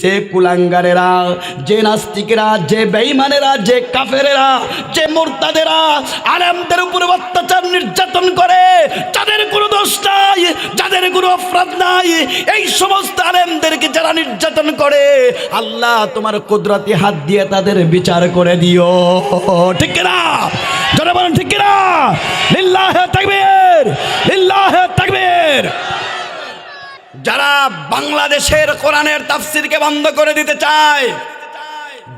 যে কুলাঙ্গারেরা, যে নাস্তিকেরা, যে বেঈমানেরা, যে কাফেরেরা, যে মোরতাদেরা আলেমদের উপরে অত্যাচার নির্যাতন করে, যাদের কোনো দোষ নাই, যাদের কোনো অপরাধ নাই, এই সমস্ত আলেমদেরকে যারা নির্যাতন করে, আল্লাহ তোমার কুদরতি হাত দিয়ে তাদের বিচার করে দিও। ঠিক না বলেন, ঠিক না লিল্লাহে তাকবীর লিল্লাহে তাকবীর। যারা বাংলাদেশের কোরআনের তাফসিরকে বন্ধ করে দিতে চায়,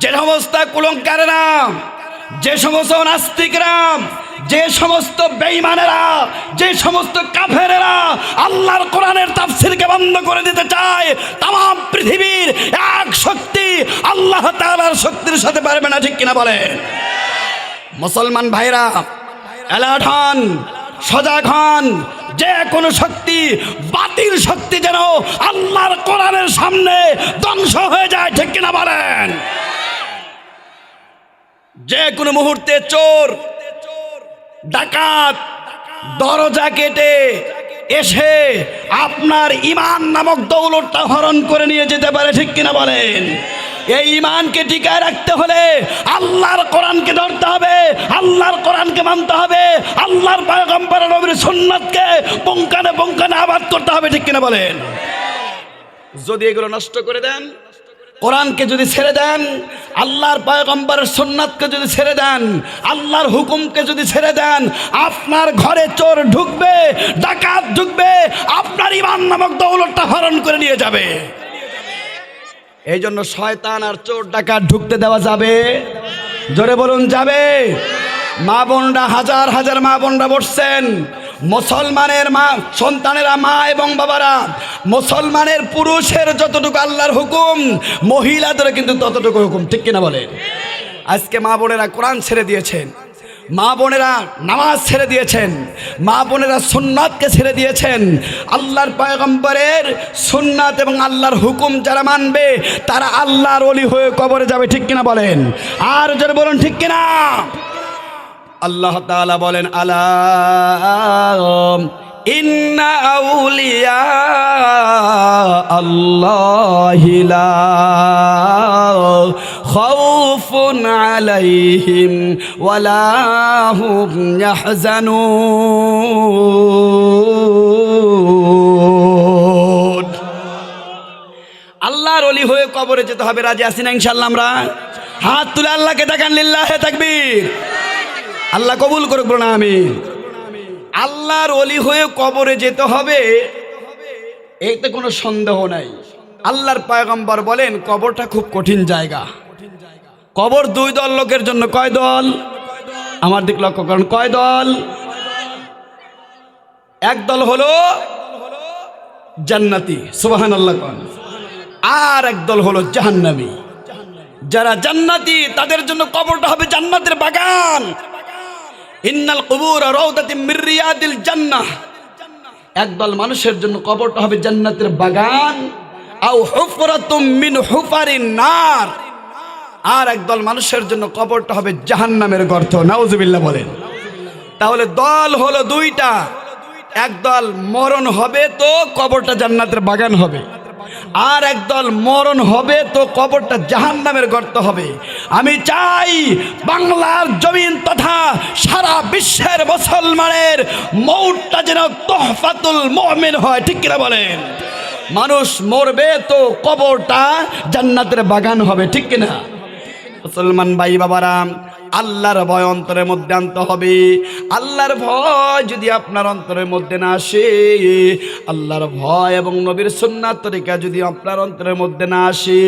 যে সমস্ত কুলঙ্কারেরা, যে সমস্ত নাস্তিকরা, যে সমস্ত বেঈমানেরা, যে সমস্ত কাফেরেরা আল্লাহর কোরআনের তাফসিরকে বন্ধ করে দিতে চায়, তাম পৃথিবীর এক শক্তি আল্লাহ তাআলার শক্তির সাথে পারবে না, ঠিক কিনা বলে মুসলমান ভাইরা, অ্যালার্ট হন। সজাগ হন। যে কোনো শক্তি, বাতিল শক্তি যেন আল্লাহর কোরআনের সামনে ধ্বংস হয়ে যায়, ঠিক কিনা বলেন? যে কোনো মুহূর্তে চোর, ডাকাত, দরজা কেটে এসে আপনার ইমান নামক দৌলতটা হরণ করে নিয়ে যেতে পারে, ঠিক কিনা বলেন? এই ইমানকে টিকায় রাখতে হলে আল্লাহর কোরআনকে ধরতে হবে, আল্লাহর কোরআনকে মানতে হবে, আল্লাহর পয়গম্বর নবীর সুন্নাতকে বঙ্কানে বঙ্কানে আবাদ করতে হবে, ঠিক কিনা বলেন? যদি এগুলো নষ্ট করে দেন, কোরআনকে যদি ছেড়ে দেন, আল্লাহর পয়গম্বরের সুন্নাতকে যদি ছেড়ে দেন, আল্লাহর হুকুমকে যদি ছেড়ে দেন, আপনার ঘরে চোর ঢুকবে, ডাকাত ঢুকবে, আপনার ইমান নামক দৌলতটা হরণ করে নিয়ে যাবে। এই জন্য শয়তান আর চোর ডাকাত ঢুকতে দেওয়া যাবে। জোরে বলুন, যাবে। মা বোনরা, হাজার হাজার মা বোনরা বসছেন। মুসলমানের মা, সন্তানেরা, মা এবং বাবারা, মুসলমানের পুরুষের যতটুকু আল্লাহর হুকুম মহিলাদের কিন্তু ততটুকু হুকুম। ঠিক কিনা বলেন? আজকে মা বোনেরা কোরআন ছেড়ে দিয়েছেন। মা বোনেরা নামাজ ছেড়ে দিয়েছেন। মা বোনেরা সুন্নাতকে ছেড়ে দিয়েছেন। আল্লাহর পয়গম্বরের সুন্নাত এবং আল্লাহর হুকুম যারা মানবে, তারা আল্লাহর অলি হয়ে কবরে যাবে, ঠিক কিনা বলেন? আর যারা বলুন, ঠিক কিনা? আল্লাহ তাআলা বলেন, আলা ইন্না আউলিয়া আল্লাহিলা খাউফুন আলাইহিম ওয়ালা হুম ইয়াহজানুন আল্লাহর অলি হয়ে কবরে যেতে হবে, রাজি আসিনা ইনশাল্লাহ আমরা? হাত তুলে আল্লাহকে দেখান লিল্লাহে তাকবীর। আল্লাহ কবুল করুক না আমি আল্লাহর অলি হয়ে কবরে যেতে হবে, এতে কোনো সন্দেহ নাই। আল্লাহর পায়গম্বর বলেন, কবরটা খুব কঠিন জায়গা। কবর দুই দল লোকের জন্য কয় দল? আমার দিক লক্ষ্য করেন, কয় দল? এক দল হলো জান্নাতি সুবাহান আল্লাহ কন। আর এক দল হলো জাহান্নামী। যারা জান্নাতি, তাদের জন্য কবরটা হবে জান্নাতের বাগান। ইন্নাল কবুর মিরিয়াদিল জান্নাহ। একদল মানুষের জন্য কবরটা হবে জান্নাতের বাগান। আও হুফরাতুম মিন হুফারিন নার। আর একদল মানুষের জন্য কবরটা হবে জাহান্নামের গর্ত। নাউজুবিল্লাহ বলেন। তাহলে দল হলো দুইটা। একদল মরণ হবে তো কবরটা জান্নাতের বাগান হবে। আর একদল মরণ হবে তো কবরটা জাহান নামের গর্ত হবে। আমি চাই বাংলার জমিন তথা সারা বিশ্বের মুসলমানের মৌটটা যেন তোহফাতুল মমিন হয়। ঠিক কিনা বলেন? মানুষ মরবে তো কবরটা জান্নাতের বাগান হবে। ঠিক কিনা? মুসলমান ভাই বাবারা আল্লাহর ভয় অন্তরের মধ্যে আনতে হবে। আল্লাহর ভয় যদি আপনার অন্তরের মধ্যে না আসে, আল্লাহর ভয় এবং নবীর সুন্নাত তরিকা যদি আপনার অন্তরের মধ্যে না আসে,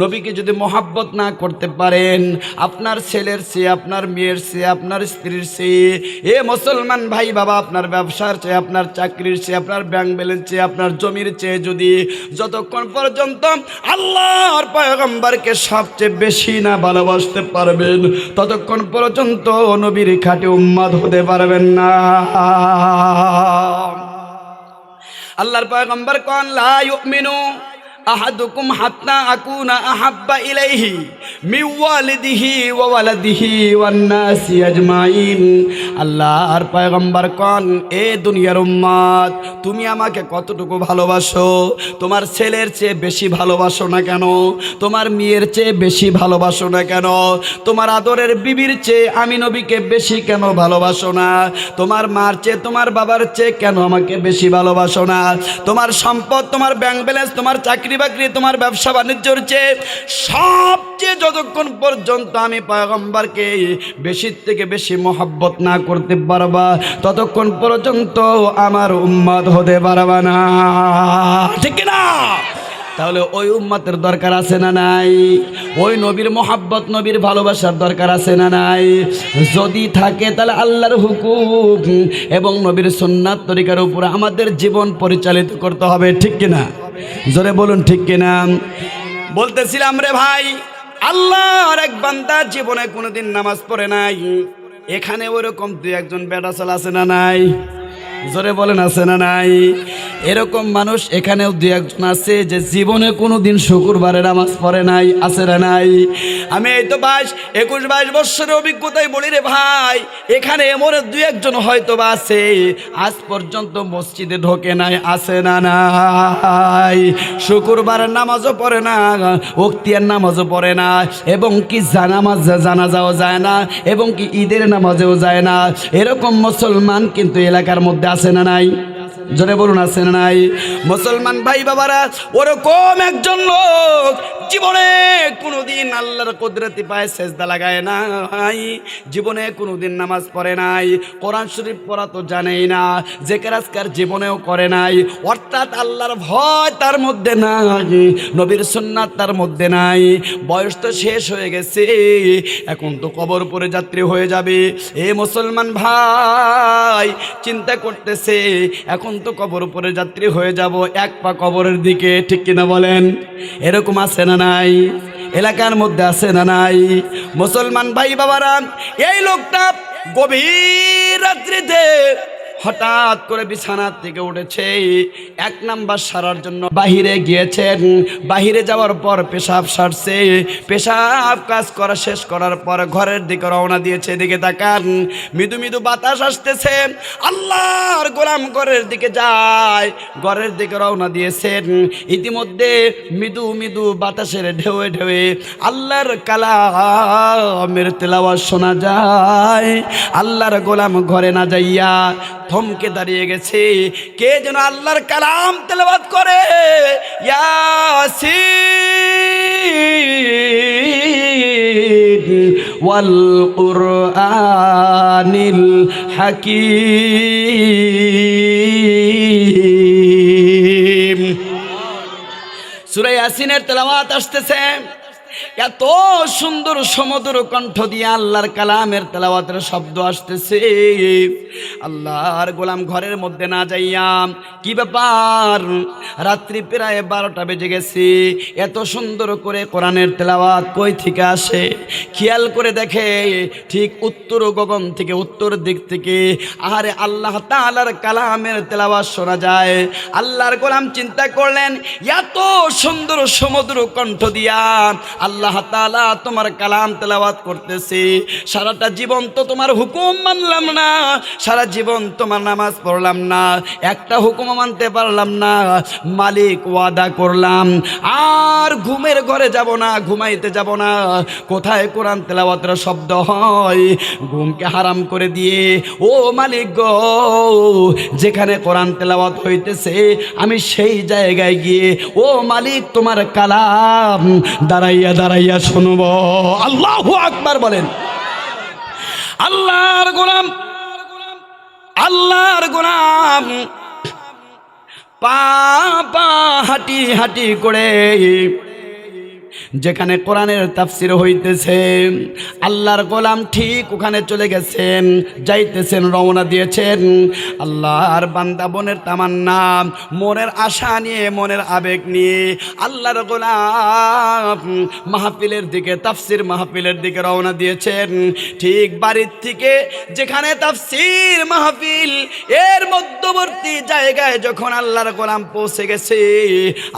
নবীকে যদি মহাব্বত না করতে পারেন, আপনার ছেলের সে আপনার মেয়ের সে আপনার স্ত্রীর সে এ মুসলমান ভাই বাবা, আপনার ব্যবসার চেয়ে, আপনার চাকরির চেয়ে, আপনার ব্যাংক ব্যালেন্স চেয়ে, আপনার জমির চেয়ে যদি যতক্ষণ পর্যন্ত আল্লাহর পয়গম্বরকে সবচেয়ে বেশি না ভালোবাসতে পারবেন, ততক্ষণ পর্যন্ত নবীর খাটে উম্মাদ হতে পারবেন না? আল্লাহর পয়গম্বর কন লা ইউমিনু আহাদুকুম হাত্তা আকুনা আহাব্বা ইলাইহি মিওয়ালিদিহি ওয়া ওয়ালাদিহি ওয়ান নাসি আজমাইন। আল্লাহর পয়গম্বর কোন, এ দুনিয়ার উম্মত তুমি আমাকে কতটুকু ভালোবাসো? তোমার ছেলের চেয়ে বেশি ভালোবাসো না কেন? তোমার মেয়ের চেয়ে বেশি ভালোবাসো না কেন? তোমার আদরের বিবির চেয়ে আমি নবীকে বেশি কেন ভালোবাসো না? তোমার মার চেয়ে, তোমার বাবার চেয়ে কেন আমাকে বেশি ভালোবাসো না? তোমার সম্পদ, তোমার ব্যাংক ব্যালেন্স তোমার চাকরি বাকরি তোমার ব্যবসা বাণিজ্যর চেয়ে সবচেয়ে যতক্ষণ পর্যন্ত আমি পয়গম্বরকে বেশি থেকে বেশি মহাব্বত না করতে পারবা, ততক্ষণ পর্যন্ত আমার উম্মাদ হতে পারবা না। ঠিক না? তাহলে ওই উম্মাতের দরকার আছে না নাই? ওই নবীর মোহাব্বত, নবীর ভালোবাসার দরকার আছে না নাই? যদি থাকে তাহলে আল্লাহর হুকুম এবং নবীর সুন্নাত তরিকার উপরে আমাদের জীবন পরিচালিত করতে হবে, ঠিক কিনা জোরে বলুন, ঠিক কিনা? বলতেছিলাম রে ভাই, আল্লাহর এক বান্দা জীবনে কোনোদিন নামাজ পড়ে নাই। এখানে ওরকম দু একজন বেড়াচল আছে না নাই? জোরে বলেন, আছে না নাই? এরকম মানুষ এখানেও দু একজন আছে যে জীবনে কোনো দিন শুক্রবারে নামাজ পড়ে নাই, আছে না নাই? আমি এই তো বাইশ, একুশ বাইশ বৎসরের অভিজ্ঞতায় বলি রে ভাই, এখানে এমন দু একজন হয়তো বা আছে, আজ পর্যন্ত মসজিদে ঢোকে নাই, আছে না নাই? শুক্রবারের নামাজও পড়ে না, উক্তিয়ার নামাজও পড়ে না, এবং কি জানামাজ জানাজাও যায় না, এবং কি ঈদের নামাজেও যায় না। এরকম মুসলমান কিন্তু এলাকার মধ্যে আছে না নাই জোরে বলুন আছে নাই? মুসলমান ভাই বাবারা, ওরকম একজন লোক জীবনে কোনোদিন আল্লাহর কুদরতি পায়ে সেজদা লাগায় নাই, জীবনে কোনোদিন নামাজ পড়ে নাই, কোরআন শরীফ পড়া তো জানেই না যে কাজকার জীবনেও করে নাই, অর্থাৎ আল্লাহর ভয় তার মধ্যে নাই, নবীর সুন্নাত তার মধ্যে নাই, বয়স তো শেষ হয়ে গেছে, এখন তো কবর পরে যাত্রী হয়ে যাবে। এ মুসলমান ভাই, চিন্তা করতেছে, এখন তো কবর পরে যাত্রী হয়ে যাব, এক পা কবরের দিকে, ঠিক কিনা বলেন? এরকম আছে না নাই? এলাকার মধ্যে আছে না নাই? মুসলমান ভাই বাবারা এই লোকটা গভীর রাত্রিতে হঠাৎ করে বিছানার থেকে উঠেছে। এক নাম্বার সারার জন্য বাহিরে গিয়েছেন। বাহিরে যাওয়ার পর পেশাব সারছে। পেশাব কাজ করা শেষ করার পর ঘরের দিকে রওনা দিয়েছে। এদিকে তাকান, মৃদু মৃদু বাতাস আসতেছে। আল্লাহর গোলাম ঘরের দিকে যায়। ঘরের দিকে রওনা দিয়েছেন। ইতিমধ্যে মৃদু মৃদু বাতাসের ঢেউয়ে ঢেউয়ে আল্লাহর কালা কালামের তেলাওয়াজ শোনা যায়। আল্লাহর গোলাম ঘরে না যাইয়া থমকে দাঁড়িয়ে গেছে। কে যেন আল্লাহর কালাম তেলাওয়াত করে? ইয়াসিন ওয়াল কুরআনিল হাকিম। সূরা আসতেছে। এত সুন্দর সমুদ্র কণ্ঠ দিয়ে আল্লাহর কালামের তেলাওয়াতের শব্দ আসতেছে। আল্লাহর গোলাম ঘরের মধ্যে না যাইয়া, কি ব্যাপার? রাত্রি প্রায় বারোটা বেজে গেছে। এত সুন্দর করে কোরআনের তেলাওয়াত কই থেকে আসে? খেয়াল করে দেখে, ঠিক উত্তর গগন থেকে উত্তর দিক থেকে আহারে আল্লাহ তাআলার কালামের তেলাওয়াত শোনা যায়। আল্লাহর গোলাম চিন্তা করলেন, এত সুন্দর সমুদ্র কণ্ঠ দিয়া আল্লাহ তাআলা তোমার কালাম তেলাওয়াত করতেছি। সারাটা জীবন তো তোমার হুকুম মানলাম না, সারা জীবন তোমার নামাজ পড়লাম না, একটা হুকুম মানতে পারলাম না, মালিক ওয়াদা করলাম, আর ঘুমের ঘরে যাব না, ঘুমাইতে যাব না, কোথায় কোরআন তেলাওয়াতের শব্দ হয়? ঘুমকে হারাম করে দিয়ে, ও মালিক গো, যেখানে কোরআন তেলাওয়াত হইতেছে, আমি সেই জায়গায় গিয়ে, ও মালিক তোমার কালাম দাঁড়াইয়া দাঁড়াইয়া শুনব। আল্লাহ আকবার বলেন। আল্লাহর গোলাম আল্লাহর গোলাম পা পা হাঁটি হাঁটি করে যেখানে কোরআনের তাফসির হইতেছে, আল্লাহর গোলাম ঠিক ওখানে চলে গেছেন, যাইতেছেন, রওনা দিয়েছেন। আল্লাহর বান্দা বোনের তামান্না, মনের আশা নিয়ে, মনের আবেগ নিয়ে আল্লাহর গোলাম মাহফিলের দিকে, তাফসির মাহফিলের দিকে রওনা দিয়েছেন। ঠিক বাড়ির থেকে যেখানে তাফসির মাহফিল, এর মধ্যবর্তী জায়গায় যখন আল্লাহর গোলাম পৌঁছে গেছে,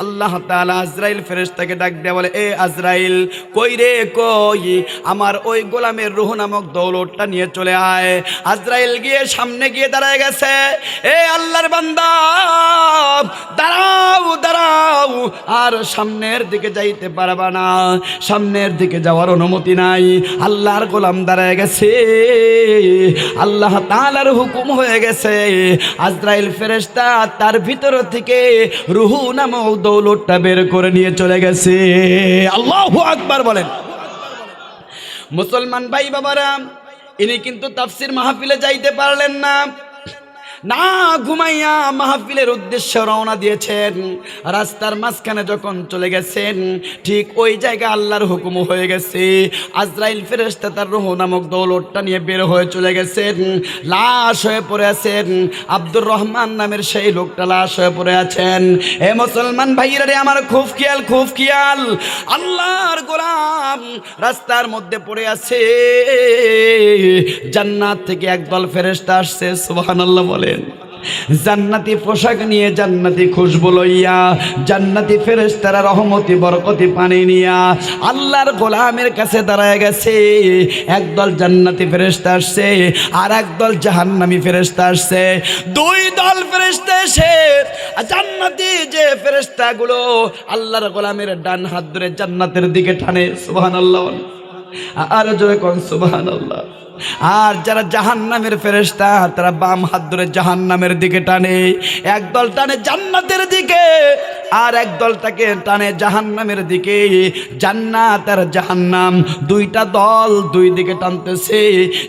আল্লাহ তাআলা আজরাইল ফেরেশতাকে ডাক দেওয়া বলে, এ আজরাইল, কই রে কই? আমার ওই গোলামের রুহ নামক দৌলতটা নিয়ে চলে আয়। আজরাইল গিয়ে সামনে গিয়ে দাঁড়ায় গেছে। এ আল্লাহর বান্দা, দাঁড়াও দাঁড়াও। আর সামনের দিকে যাইতে পারবা না। সামনের দিকে যাওয়ার অনুমতি নাই। আল্লাহর গোলাম দাঁড়ায় গেছে। আল্লাহ তাআলার হুকুম হয়ে গেছে। আজরাইল ফেরেশতা তার ভিতর থেকে রুহু নামক দৌলতটা বের করে নিয়ে চলে গেছে। আল্লাহু আকবার বলেন। মুসলমান ভাই বাবারা ইনি কিন্তু তাফসির মাহফিলে যাইতে পারলেন না। না ঘুমাইয়া মাহফিলের উদ্দেশ্যে রওনা দিয়েছেন। রাস্তার মাঝখানে যখন চলে গেছেন, ঠিক ওই জায়গায় আল্লাহর হুকুম হয়ে গেছে। আজরাইল ফেরেশতা তার রুহ নামক দৌলতটা নিয়ে বের হয়ে চলে গেছেন। লাশ হয়ে পড়ে আছেন। আব্দুর রহমান নামের সেই লোকটা লাশ হয়ে পড়ে আছেন। এ মুসলমান ভাইরা রে, আমার খুব খেয়াল খুব খেয়াল। আল্লাহর গোলাম রাস্তার মধ্যে পড়ে আছে। জান্নাত থেকে একদল ফেরেশতা আসছে, সুবহানাল্লাহ বলেন জান্নাতি পোশাক নিয়ে জান্নাতি খুশবু লইয়া, জান্নাতি ফেরেশতারা রহমতি, বরকতি পানি নিয়া আল্লাহর গোলামের কাছে দাঁড়ায় গেছে। একদল জান্নাতি ফেরেশতা আসছে, আর একদল জাহান্নামি ফেরেশতা আসছে। দুই দল ফেরেশতা এসে জান্নাতি যে ফেরেশতাগুলো আল্লাহর গোলামের ডান হাত ধরে জান্নাতের দিকে টানে, সুবহানাল্লাহ আর জোরে কোন, সুবহানাল্লাহ। আর যারা জাহান নামের ফেরেস্তা তারা বাম হাত ধরে জাহান নামের দিকে টানে একদল টানে জান্নাতের দিকে। আর একদল তাকে টানে জাহান নামের দিকে। জান্নাত আর জাহান্নাম। দুইটা দল দুই দিকে টানতেছে।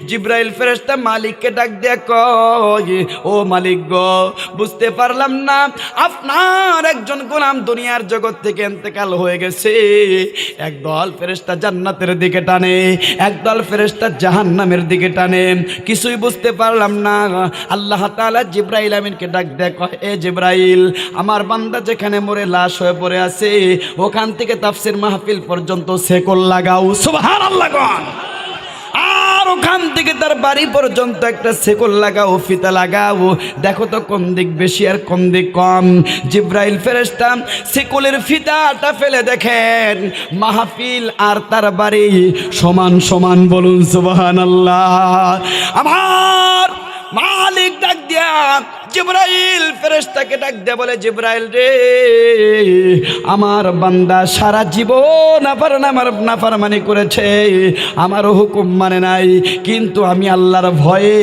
জিব্রাইল ফেরেস্তা মালিককে ডাক দিয়ে কয়, ও মালিক গো, বুঝতে পারলাম না, আপনার একজন গোলাম দুনিয়ার জগৎ থেকে এন্তেকাল হয়ে গেছে। একদল ফেরেস্তা জান্নাতের দিকে টানে একদল ফেরেস্তা জাহান্নামের দিকে টানে। কিছুই বুঝতে পারলাম না। আল্লাহ তালা জিব্রাইল আমিনকে ডাক দেয় এ জিব্রাইল, আমার বান্দা যেখানে মরে লাশ হয়ে পড়ে আছে। ওখান থেকে তাফসির মাহফিল পর্যন্ত সেকল লাগাও। সুবহানাল্লাহ গণ। আর ওখান থেকে তার বাড়ি পর্যন্ত একটা সেকল লাগাও, ফিতা লাগাও। দেখো তো কোন দিক বেশি আর কোন দিক কম। জিব্রাইল ফেরেস্তাম সেকলের ফিতাটা ফেলে দেখেন। মাহফিল আর তার বাড়ি সমান সমান বলুন সুবাহান আমার মালিক ডাক দিয়া জিব্রাইল ফেরেশতাকে ডাক দিয়ে বলে, জিব্রাইল রে, আমার বান্দা সারা জীবন আবার আমার নাফারমানি করেছে। আমার হুকুম মানে নাই, কিন্তু আমি আল্লাহর ভয়ে,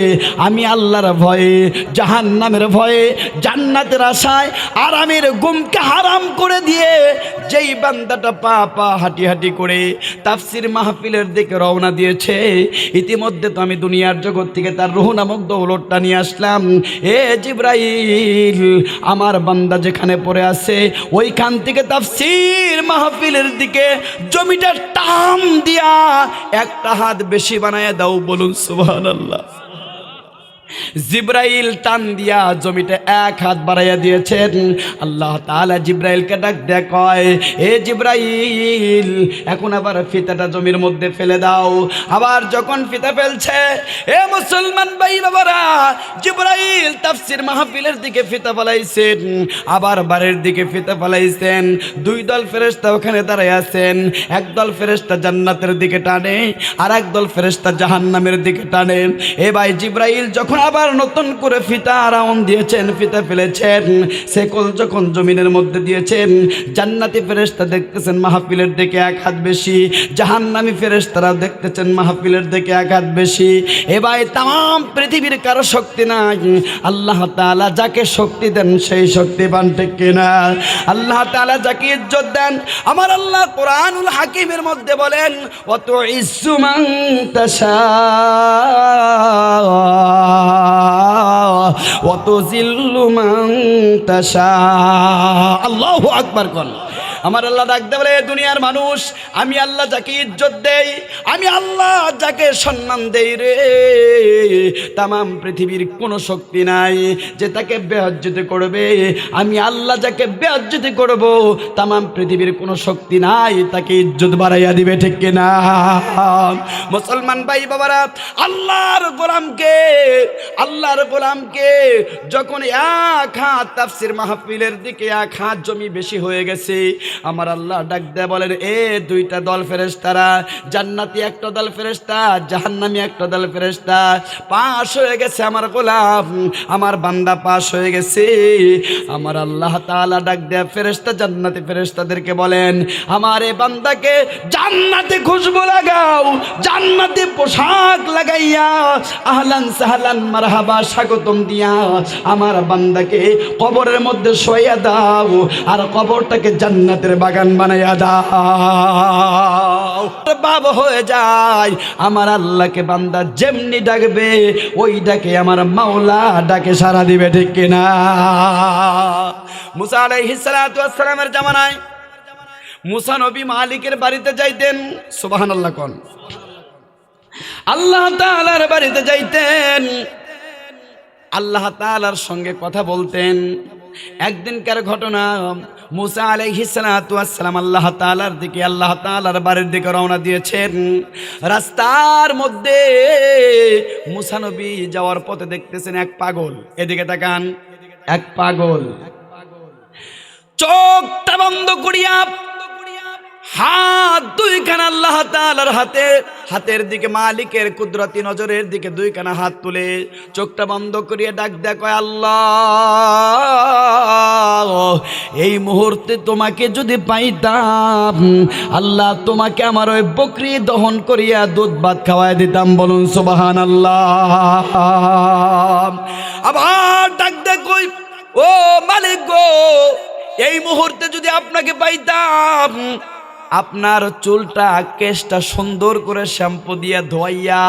আমি আল্লাহর ভয়ে, জাহান্নামের ভয়ে, জান্নাতের আশায় আর আরামের গুমকে হারাম করে দিয়ে যেই বান্দাটা পা পা হাঁটি হাঁটি করে তাফসির মাহফিলের দিকে রওনা দিয়েছে। ইতিমধ্যে তো আমি দুনিয়ার জগৎ থেকে তার রুহ নামক দৌলতটা নিয়ে আসলাম। এ জিব্রাইল আমার বান্দা যেখানে পড়ে আছে, ওইখান থেকে তাফসির মাহফিলের দিকে জমিটা টাম দিয়া একটা হাত বেশি বানায় দাও বলুন, সুবহানাল্লাহ। জিব্রাইল টান দিয়া জমিতে এক হাত বাড়াইয়া দিয়েছেন। আল্লাহ তাআলা জিব্রাইলকে ডাক কয়, এ জিব্রাইল, এখন আবার ফিতাটা জমির মধ্যে ফেলে দাও। আবার যখন ফিতা ফেলছে, এ মুসলমান ভাই বাবারা জিব্রাইল তাফসির মাহফিলের দিকে ফিতা ফেলাইছেন, আবার বাড়ির দিকে ফিতা ফেলাইছেন। দুই দল ফেরেশতা ওখানে দাঁড়ায় আছেন একদল ফেরেশতা জান্নাতের দিকে টানে, আর একদল ফেরেশতা জাহান্নামের দিকে টানে। এ ভাই জিব্রাইল যখন আবার নতুন করে ফিতা রাউন্ড দিয়েছেন, ফিতা ফেলেছেন, সেকল যখন জমিনের মধ্যে দিয়েছেন, জান্নাতি ফেরেশতা দেখতেছেন মাহফিলের দিকে এক হাত বেশি, জাহান্নামি ফেরেশতারা দেখতেছেন মাহফিলের দিকে এক হাত বেশি। এ ভাই তাম পৃথিবীর কারও শক্তি নাই। আল্লাহ তাআলা যাকে শক্তি দেন সেই শক্তিবান ঠিক কিনা? আল্লাহ তাআলা যাকে ইজ্জত দেন, আমার আল্লাহ কোরআনুল হাকিমের মধ্যে বলেন অত ইসুমান অত মান তাশা আল্লাহু আকবার কোন আমার আল্লাহ ডাকতে বলে দুনিয়ার মানুষ, আমি আল্লাহ যাকে ইজ্জত দেই, আমি আল্লাহ যাকে সম্মান দেই রে। তামাম পৃথিবীর কোনো শক্তি নাই যে তাকে বেহজ্জিত করবে। আমি আল্লাহ যাকে বেহজ্জিত করব, তামাম পৃথিবীর কোনো শক্তি নাই তাকে ইজ্জত বাড়াইয়া দিবে, ঠিক কিনা? মুসলমান ভাই বাবারা, আল্লাহর গোলামকে আল্লাহর গোলামকে যখন এক হাত তাফসির মাহফিলের দিকে এক হাত জমি বেশি হয়ে গেছে আমার আল্লাহ ডাক দেয় বলেন, এ দুইটা দল ফেরেশতারা, জান্নাতি একটা দল ফেরেশতা, জাহান্নামি একটা দল ফেরেশতা, পাশ হয়ে গেছে আমার গোলাম, আমার বান্দা পাশ হয়ে গেছে। আমার আল্লাহ তাআলা ডাক দেয় ফেরেশতা জান্নাতি ফেরেশতাদেরকে বলেন, আমার এ বান্দাকে জান্নাতে খুশবু লাগাও, জান্নাতে পোশাক লাগাইয়া, আহলান সাহলান মারহাবা স্বাগতম দিয়া আমার বান্দাকে কবরের মধ্যে শোয়া দাও, আর কবরটাকে জান্নাতের বাগান বানাইয়া দাও। বাব হয়ে যায়, আমার আল্লাহকে বান্দা যেমনি ডাকবে ওই ডাকে আমার মাওলা ডাকে সারা দিবে, ঠিক কিনা মুসা আলাইহিস সালাতু ওয়াস সালামের জামানায় মুসা নবী মালিকের বাড়িতে যাইতেন, সুবহানাল্লাহ কোন। আল্লাহ তাআলার বাড়িতে যাইতেন, আল্লাহ তাআলার সঙ্গে কথা বলতেন। একদিনকার ঘটনা মুসা আলাইহিসালাম আল্লাহ তাআলার দিকে, আল্লাহ তাআলার বাড়ির দিকে রওনা দিয়েছেন। রাস্তার মধ্যে মুসা নবী যাওয়ার পথে দেখতেছেন এক পাগল। এদিকে তাকান, এক পাগল। চোখটা বন্ধ করিয়া হাত দুইখানা আল্লাহ তাআলার হাতে, হাতের দিকে মালিকের কুদরতি নজরের দিকে দুইখানা হাত তুলে চোখটা বন্ধ করিয়ে ডাক কয় আল্লাহ, এই মুহূর্তে তোমাকে যদি পাইতাম, আল্লাহ তোমাকে আমার ওই বকরি দহন করিয়া দুধ ভাত খাওয়াই দিতাম, বলুন সুবাহান আল্লাহ আবার ডাক কই, ও মালিক গো, এই মুহূর্তে যদি আপনাকে পাইতাম আপনার চুলটা কেশটা সুন্দর করে শ্যাম্পু দিয়ে ধোয়াইয়া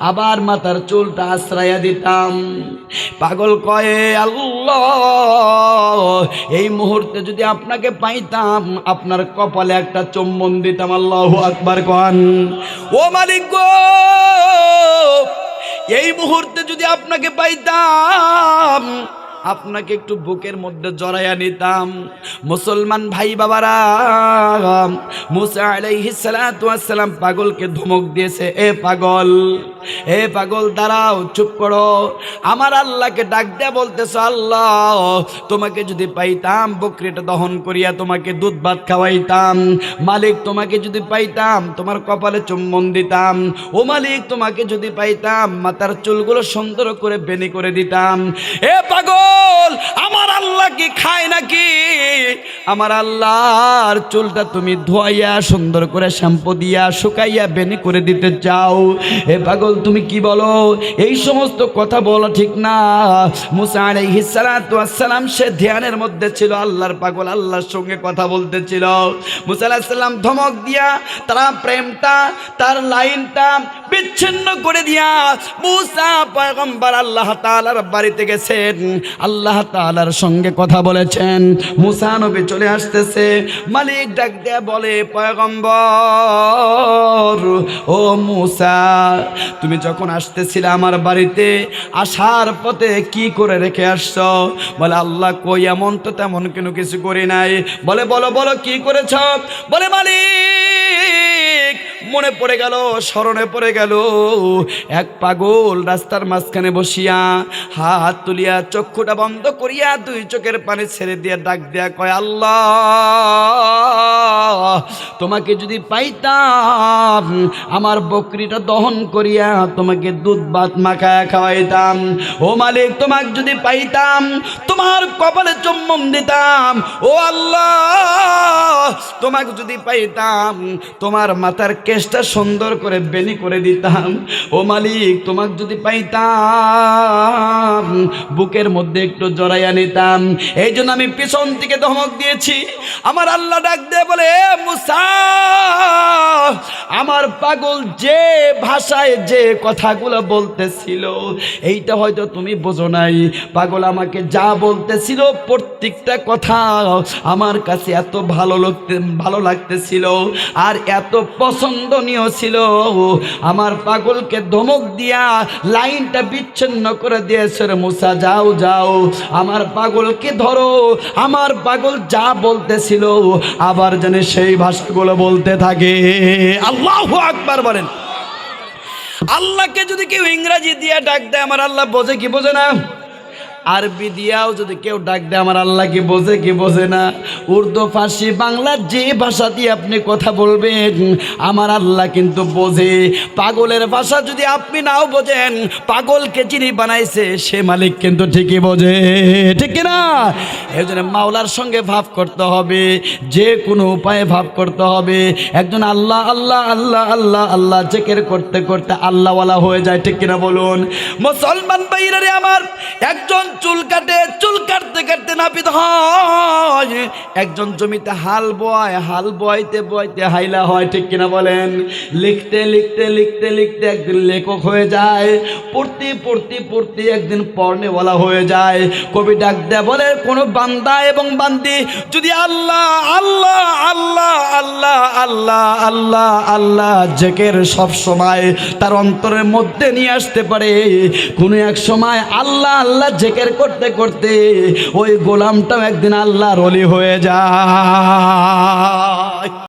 আবার মাথার চুলটা আশ্রাইয়া দিতাম। পাগল কয়ে, আল্লাহ, এই মুহূর্তে যদি আপনাকে পাইতাম, আপনার কপালে একটা চুম্বন দিতাম, আল্লাহ আকবার কন। ও মালিক গো, এই মুহূর্তে যদি আপনাকে পাইতাম আপনাকে একটু বুকের মধ্যে জড়াইয়া নিতাম। মুসলমান ভাই বাবারা, মুসা আলাইহিস সালাতু ওয়াস সালাম পাগলকে ধমক দিয়েছে, এ পাগল এ পাগল, দাঁড়াও, চুপ করো। আমার আল্লাহকে ডাক দেয়া বলতেছ, আল্লাহ, তোমাকে যদি পাইতাম, বকরিটা দহন করিয়া তোমাকে দুধ ভাত খাওয়াইতাম। মালিক তোমাকে যদি পাইতাম, তোমার কপালে চুম্বন দিতাম। ও মালিক, তোমাকে যদি পাইতাম, মাথার চুলগুলো সুন্দর করে বেনি করে দিতাম। এ পাগল আমার আল্লাহ কি খায় নাকি? আমার আল্লাহর চুলটা তুমি ধোয়াইয়া, সুন্দর করে শ্যাম্পু দিয়া, শুকাইয়া, বেনি করে দিতে চাও। এ পাগল, তুমি কি বলো? এই সমস্ত কথা বলো ঠিক না। মুসা আলাইহিস সালাতু ওয়াস সালাম সে ধ্যানের মধ্যে ছিল, আল্লাহর পাগল আল্লাহর সঙ্গে কথা বলতেছিল। মুসা আলাইহিস সালাম ধমক দিয়া, তারা প্রেমটা, তার লাইনটা বিচ্ছিন্ন করে দিয়া, মুসা পয়গম্বর আল্লাহ তাআলার বাড়িতে গেছেন। আল্লাহ তাআলার সঙ্গে কথা বলেছেন। মুসা নবী চলে আসতেছে। মালিক ডাক দেয়া বলে, পয়গম্বর, ও মুসা, তুমি যখন আসতেছিলে আমার বাড়িতে, আসার পথে কি করে রেখে আসছ? বলে, আল্লাহ কই, এমন তো তেমন কোনো কিছু করি নাই। বলে, বলো বলো, কি করেছ? বলে, মালিক মনে পড়ে গেল, স্মরণে পড়ে গেল। এক পাগল রাস্তার মাঝখানে বসিয়া হাত তুলিয়া চক্ষুটা বন্ধ করিয়া দুই চোখের পানি ছেড়ে দিয়ে ডাক দেয়া কয়, আল্লাহ, তোমাকে যদি পাইতাম, আমার বকরিটা দহন করিয়া তোমাকে দুধ ভাত মাখায় খাওয়াইতাম। ও মালিক, তোমাকে যদি পাইতাম, তোমার কপালে চুম্বন দিতাম। ও আল্লাহ, তোমাকে যদি পাইতাম, তোমার মাথার কেশটা সুন্দর করে বেনি করে দিতাম। ও মালিক, তোমাকে যদি পাইতাম, বুকের মধ্যে একটু জড়াইয়া নিতাম। এই জন্য আমি পিছন থেকে ধমক দিয়েছি। আমার আল্লাহ ডাক দিয়ে বলে মুসা, আমার পাগল যে ভাষায় যে কথাগুলো বলতেছিল, এইটা হয়তো তুমি বোঝো নাই। পাগল আমাকে যা বলতেছিল, প্রত্যেকটা কথা আমার কাছে এত ভালো লাগতে ভালো লাগতেছিল। আর এত পছন্দনীয় ছিল। আমার পাগলকে ধমক দিয়া লাইনটা বিচ্ছিন্ন করে দিয়েছে মুসা, যাও যাও। আমার পাগলকে ধরো। আমার পাগল যা বলতেছিল, আবার যেন সেই ভাষাগুলো বলতে থাকে। আল্লাহ আকবার বলেন। আল্লাহকে যদি কেউ ইংরাজি দিয়ে ডাক দেয়, আমার আল্লাহ বোঝে কি বোঝে না? আরবি দিয়াও যদি কেউ ডাক দেয়, আমার আল্লাহ কি বোঝে কি বোঝে না। উর্দু, ফার্সি, বাংলা যে ভাষা দিয়ে আপনি কথা বলবেন, আমার আল্লাহ কিন্তু বোঝে। পাগলের ভাষা যদি আপনি নাও বোঝেন, পাগলকে যিনি বানাইছে, সে মালিক কিন্তু ঠিকই বোঝে। ঠিক না এই জন্য মাওলার সঙ্গে ভাব করতে হবে, যে কোনো উপায়ে ভাব করতে হবে। একজন আল্লাহ আল্লাহ আল্লাহ আল্লাহ আল্লাহ জেকের করতে করতে আল্লাহওয়ালা হয়ে যায়, ঠিক কিনা বলুন? মুসলমান বাইরে আমার, একজন চুল কাটে, চুল কাটতে কাটতে নাপিত হয়। একজন জমিতে হাল বয়, হাল বয়তে বয়তে হাইলা হয়, ঠিক কিনা বলেন? লিখতে লিখতে লিখতে লিখতে একদিন লেখক হয়ে যায়। পড়তে পড়তে পড়তে একদিন পর্ণেওয়ালা হয়ে যায়। কবি ডাক দেয়, বলে, কোনো বান্দা এবং বান্দি, যদি আল্লাহ আল্লাহ আল্লাহ আল্লাহ আল্লাহ আল্লাহ আল্লাহ জেকের সব সময় তার অন্তরের মধ্যে নিয়ে আসতে পারে। কোনো এক সময় আল্লাহ আল্লাহ জেকের করতে করতে ওই গোলামটাও একদিন আল্লাহর অলি হয়ে যায়।